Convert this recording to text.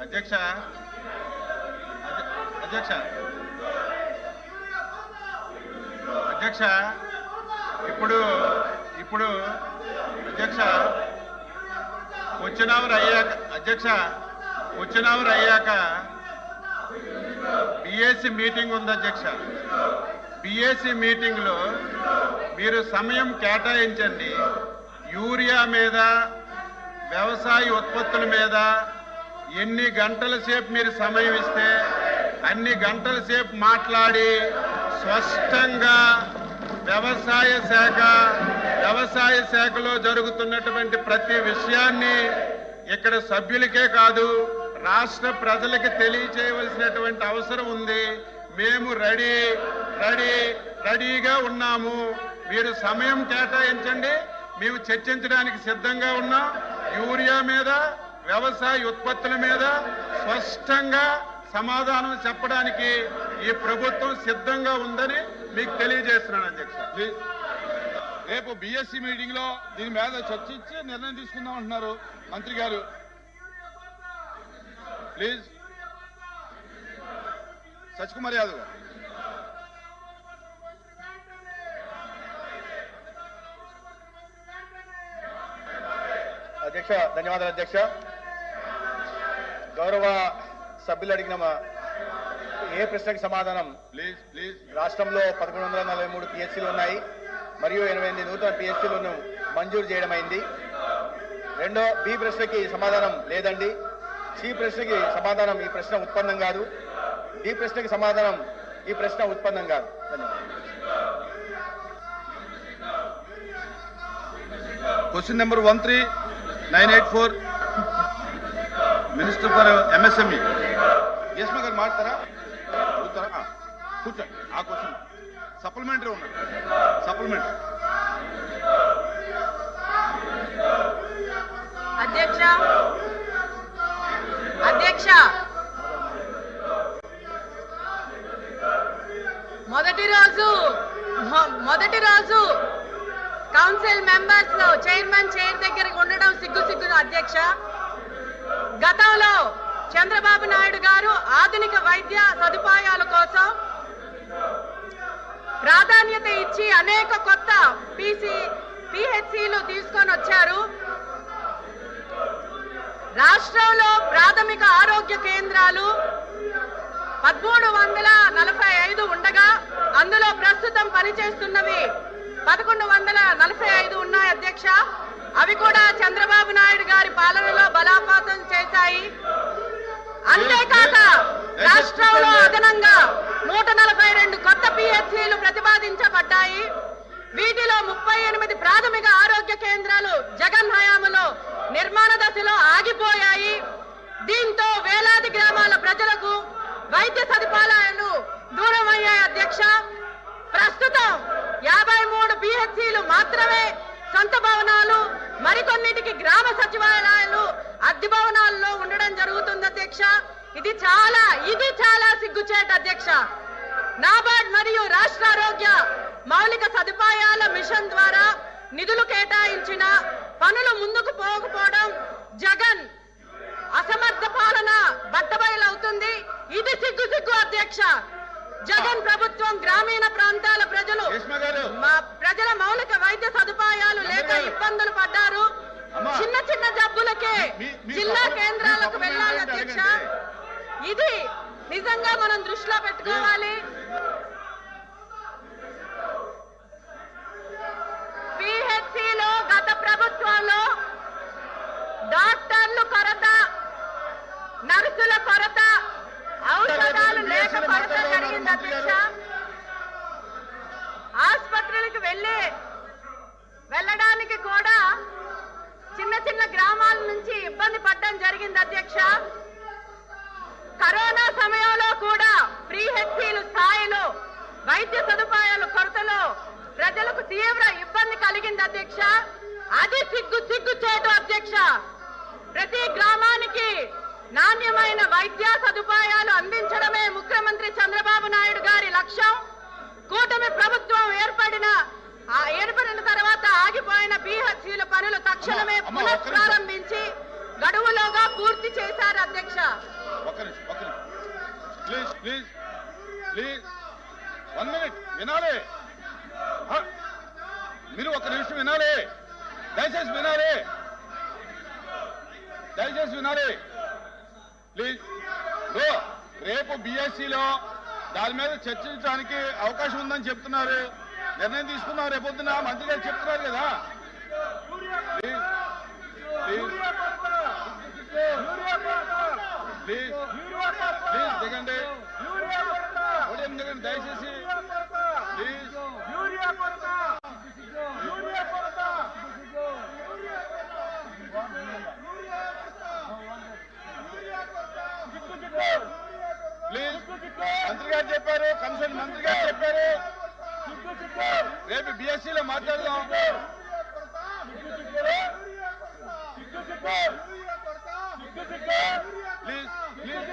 అధ్యక్ష. అధ్యక్ష. అధ్యక్ష. ఇప్పుడు ఇప్పుడు అధ్యక్ష. వచ్చినవరు అయ్యాక. అధ్యక్ష వచ్చినవరు అయ్యాక. బిఎస్సి మీటింగ్ ఉంది అధ్యక్ష. బిఎస్సి మీటింగ్లో మీరు సమయం కేటాయించండి. యూరియా మీద వ్యవసాయ ఉత్పత్తుల మీద ఎన్ని గంటల సేపు మీరు సమయం ఇస్తే అన్ని గంటల సేపు మాట్లాడి స్పష్టంగా వ్యవసాయ శాఖ వ్యవసాయ శాఖలో జరుగుతున్నటువంటి ప్రతి విషయాన్ని ఇక్కడ సభ్యులకే కాదు రాష్ట్ర ప్రజలకి తెలియచేయవలసినటువంటి అవసరం ఉంది. మేము రెడీ రెడీ రెడీగా ఉన్నాము. మీరు సమయం కేటాయించండి. మేము చర్చించడానికి సిద్ధంగా ఉన్నాం. యూరియా మీద వ్యవసాయ ఉత్పత్తుల మీద స్పష్టంగా సమాధానం చెప్పడానికి ఈ ప్రభుత్వం సిద్ధంగా ఉందని మీకు తెలియజేస్తున్నాను అధ్యక్ష. ప్లీజ్ రేపు బిఎస్సి మీటింగ్లో దీని మీద చర్చించి నిర్ణయం తీసుకుందాం అంటున్నారు మంత్రి గారు. ప్లీజ్ సచికుమార్ యాదవ్ గారు. అధ్యక్ష ధన్యవాదాలు అధ్యక్ష. గౌరవ సభ్యులు అడిగిన ఏ ప్రశ్నకి సమాధానం? ప్లీజ్ ప్లీజ్ రాష్ట్రంలో పదకొండు వందల నలభై మూడు పిఎస్సీలు ఉన్నాయి మరియు ఎనభై ఎనిమిది నూతన పిఎస్సీలను మంజూరు చేయడం అయింది. రెండో బి ప్రశ్నకి సమాధానం లేదండి. సి ప్రశ్నకి సమాధానం ఈ ప్రశ్న ఉత్పన్నం కాదు. డి ప్రశ్నకి సమాధానం ఈ ప్రశ్న ఉత్పన్నం కాదు. ధన్యవాదాలు question number one three nine eight four. Minister for MSME. యశ్మ గారు మాట్లాడతారా? కూర్చోండి. ఆ క్వశ్చన్. సప్లిమెంటరీ ఉన్నది. సప్లిమెంటరీ. అధ్యక్ష. అధ్యక్ష. మొదటి రోజు మొదటి రోజు కౌన్సిల్ మెంబర్స్ చైర్మన్ చైర్ దగ్గర అధ్యక్ష. గతంలో చంద్రబాబు నాయుడు గారు ఆధునిక వైద్య సదుపాయాల కోసం ప్రాధాన్యత ఇచ్చి అనేక కొత్త పీసీ పిహెచ్సిలు తీసుకొని వచ్చారు. రాష్ట్రంలో ప్రాథమిక ఆరోగ్య కేంద్రాలు పదమూడు వందల నలభై ఐదు ఉండగా అందులో ప్రస్తుతం పనిచేస్తున్నవి పదకొండు వందల నలభై ఐదు ఉన్నాయి అధ్యక్ష. అవి కూడా చంద్రబాబు నాయుడు గారి పాలనలో బలాపాతం చేశాయి. అంతేకాక రాష్ట్రంలో అదనంగా నూట నలభై రెండు కొత్త పిహెచ్సిలు ప్రతిపాదించబడ్డాయి. వీటిలో ముప్పై ఎనిమిది ప్రాథమిక ఆరోగ్య కేంద్రాలు జగన్ హయాంలో నిర్మాణ దశలో ఆగిపోయాయి. దీంతో వేలాది గ్రామాల ప్రజలకు వైద్య సదుపాయాలు దూరం అయ్యాయి అధ్యక్ష. ప్రస్తుతం యాభై మూడు పిహెచ్సిలు మాత్రమే సొంత భవనాలు మరికొన్నిటికి గ్రామ సచివాలయాలు అద్దె భవనాల్లో ఉండడం జరుగుతుంది అధ్యక్ష. ఇది చాలా ఇది చాలా సిగ్గుచేట అధ్యక్ష. నాబార్డ్ మరియు రాష్ట్ర ఆరోగ్య మౌలిక సదుపాయాల మిషన్ ద్వారా నిధులు కేటాయించిన పనులు ముందుకు పోకపోవడం జగన్ అసమర్థ పాలన బట్టబయలవుతుంది ఇది సిగ్గు సిగ్గు అధ్యక్ష. జగన్ ప్రభుత్వం గ్రామీణ ప్రాంతాల ప్రజలు మా ప్రజల మౌలిక వైద్య సదుపాయాలు చిన్న చిన్న జబ్బులకే జిల్లా కేంద్రాలకు వెళ్ళాలి అధ్యక్ష. ఇది నిజంగా మనం దృష్టిలో పెట్టుకోవాలి. పిహెచ్సిలో గత ప్రభుత్వంలో డాక్టర్లు కొరత నర్సుల కొరత ఔషధాలు లేక కొరత జరిగింది అధ్యక్ష. ఆసుపత్రులకు వెళ్ళి వెళ్ళడానికి కూడా చిన్న చిన్న గ్రామాల నుంచి ఇబ్బంది పడడం జరిగింది అధ్యక్ష. కరోనా సమయంలో కూడా ప్రీ హెచ్సీలు స్థాయిలో వైద్య సదుపాయాలు కొరతలో ప్రజలకు తీవ్ర ఇబ్బంది కలిగింది అధ్యక్ష. అది సిగ్గు సిగ్గు చేటు అధ్యక్ష. ప్రతి గ్రామానికి నాణ్యమైన వైద్య సదుపాయాలు అందించడమే ముఖ్యమంత్రి చంద్రబాబు నాయుడు గారి లక్ష్యం. కూటమి ప్రభుత్వం ఏర్పడిన వన్ మినిట్ వినాలి. మీరు ఒక నిమిషం వినాలి. దయచేసి వినాలి. దయచేసి వినాలి. ప్లీజ్. రేపు బీఎస్సీలో దాని మీద చర్చించడానికి అవకాశం ఉందని చెప్తున్నారు. నిర్ణయం తీసుకున్నాం రేపొద్దున మంత్రి గారు చెప్తున్నారు కదా. ప్లీజ్. ప్లీజ్. ప్లీజ్. దిగండి. రేపు బిఎస్సీ లో మాట్లాడదాం. Please please